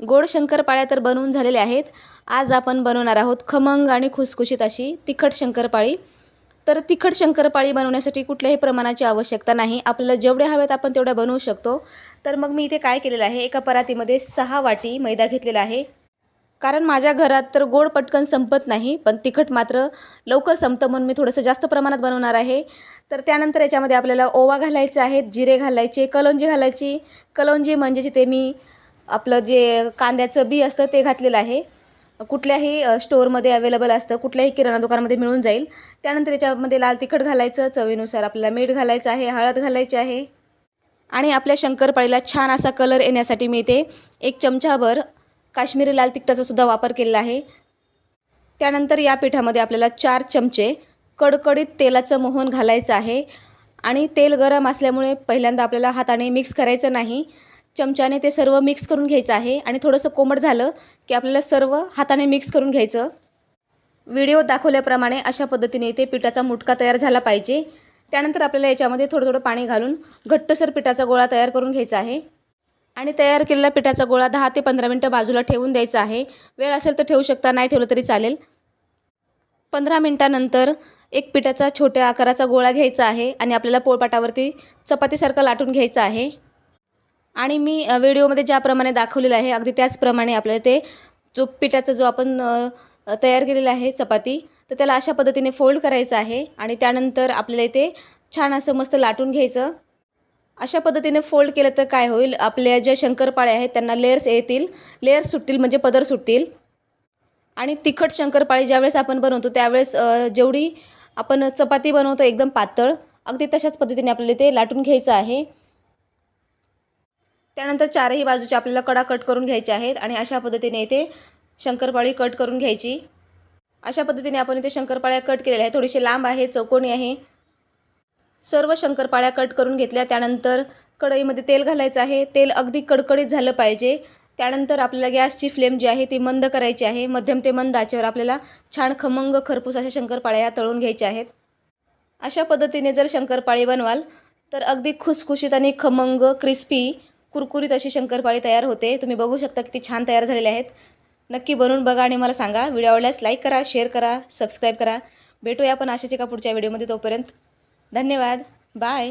गोड शंकरपाळ्या तर बनवून झालेल्या आहेत. आज आपण बनवणार आहोत खमंग आणि खुसखुशीत अशी तिखट शंकरपाळी. तर तिखट शंकरपाळी बनवण्यासाठी कुठल्याही प्रमाणाची आवश्यकता नाही. आपल्याला जेवढ्या हव्यात आपण तेवढ्या बनवू शकतो. तर मग मी इथे काय केलेलं आहे? एका परातीमध्ये सहा वाटी मैदा घेतलेला आहे. कारण माझ्या घरात तर गोड पटकन संपत नाही पण तिखट मात्र लवकर संपतं म्हणून मी थोडंसं जास्त प्रमाणात बनवणार आहे. तर त्यानंतर याच्यामध्ये आपल्याला ओवा घालायचा आहेत जिरे घालायचे कलोंजी घालायची. कलोंजी म्हणजे ते मी आपलं जे कांद्याचं बी असतं ते घातलेलं आहे. कुठल्याही स्टोअरमध्ये अवेलेबल असतं कुठल्याही किराणा दुकानामध्ये मिळून जाईल. त्यानंतर याच्यामध्ये लाल तिखट घालायचं चवीनुसार आपल्याला मीठ घालायचं आहे हळद घालायची आहे. आणि आपल्या शंकरपाळीला छान असा कलर येण्यासाठी मी इथे एक चमचाभर काश्मीरी लाल तिखटाचा सुद्धा वापर केलेला आहे. त्यानंतर या पिठामध्ये आपल्याला चार चमचे कडकडीत तेलाचं मोहन घालायचं आहे. आणि तेल गरम असल्यामुळे पहिल्यांदा आपल्याला हाताने मिक्स करायचं नाही. चमच्याने ते सर्व मिक्स करून घ्यायचं आहे. आणि थोडंसं कोमट झालं की आपल्याला सर्व हाताने मिक्स करून घ्यायचं. व्हिडिओ दाखवल्याप्रमाणे अशा पद्धतीने इथे पिठाचा मुटका तयार झाला पाहिजे. त्यानंतर आपल्याला याच्यामध्ये थोडं थोडं पाणी घालून घट्टसर पिठाचा गोळा तयार करून घ्यायचा आहे. आणि तयार केलेला पिठाचा गोळा दहा ते पंधरा मिनटं बाजूला ठेवून द्यायचा आहे. वेळ असेल तर ठेवू शकता नाही ठेवलं तरी चालेल. पंधरा मिनटानंतर एक पिठाचा छोट्या आकाराचा गोळा घ्यायचा आहे आणि आपल्याला पोळपाटावरती चपातीसारखं लाटून घ्यायचा आहे. आणि मी व्हिडिओमध्ये ज्याप्रमाणे दाखवलेलं आहे अगदी त्याचप्रमाणे आपल्याला ते जो पिठाचा जो आपण तयार केलेला आहे चपाती तर त्याला अशा पद्धतीने फोल्ड करायचं आहे आणि त्यानंतर आपल्याला इथे छान असं मस्त लाटून घ्यायचं. अशा पद्धतीने फोल्ड केलं तर काय होईल? आपल्या ज्या शंकरपाळ्या आहेत त्यांना लेअर्स येतील. लेअर्स सुटतील म्हणजे पदर सुटतील. आणि तिखट शंकरपाळी ज्यावेळेस आपण बनवतो त्यावेळेस जेवढी आपण चपाती बनवतो एकदम पातळ अगदी तशाच पद्धतीने आपल्याला ते लाटून घ्यायचं आहे. त्यानंतर चारही बाजूचे आपल्याला कडा कट करून घ्यायचे आहेत आणि अशा पद्धतीने इथे शंकरपाळी कट करून घ्यायची. अशा पद्धतीने आपण इथे शंकरपाळ्या कट केलेल्या आहेत. थोडीशी लांब आहे चौकोनी आहे. सर्व शंकरपाळ्या कट करून घेतल्या. त्यानंतर कढईमध्ये तेल घालायचं आहे. तेल अगदी कडकडीत झालं पाहिजे. त्यानंतर आपल्याला गॅसची फ्लेम जी आहे ती मंद करायची आहे. मध्यम ते मंद आचेवर आपल्याला छान खमंग खरपूस अशा शंकरपाळ्या तळून घ्यायच्या आहेत. अशा पद्धतीने जर शंकरपाळी बनवाल तर अगदी खुसखुशीत आणि खमंग क्रिस्पी कुरकुरीत अशी शंकरपाळी तयार होते. तुम्ही बघू शकता किती छान तयार झालेले आहेत. नक्की बनवून बघा आणि मला सांगा. व्हिडिओ आवडल्यास लाईक करा शेअर करा सबस्क्राईब करा. भेटूया आपण अशाच एका पुढच्या व्हिडिओमध्ये तोपर्यंत. धन्यवाद. बाय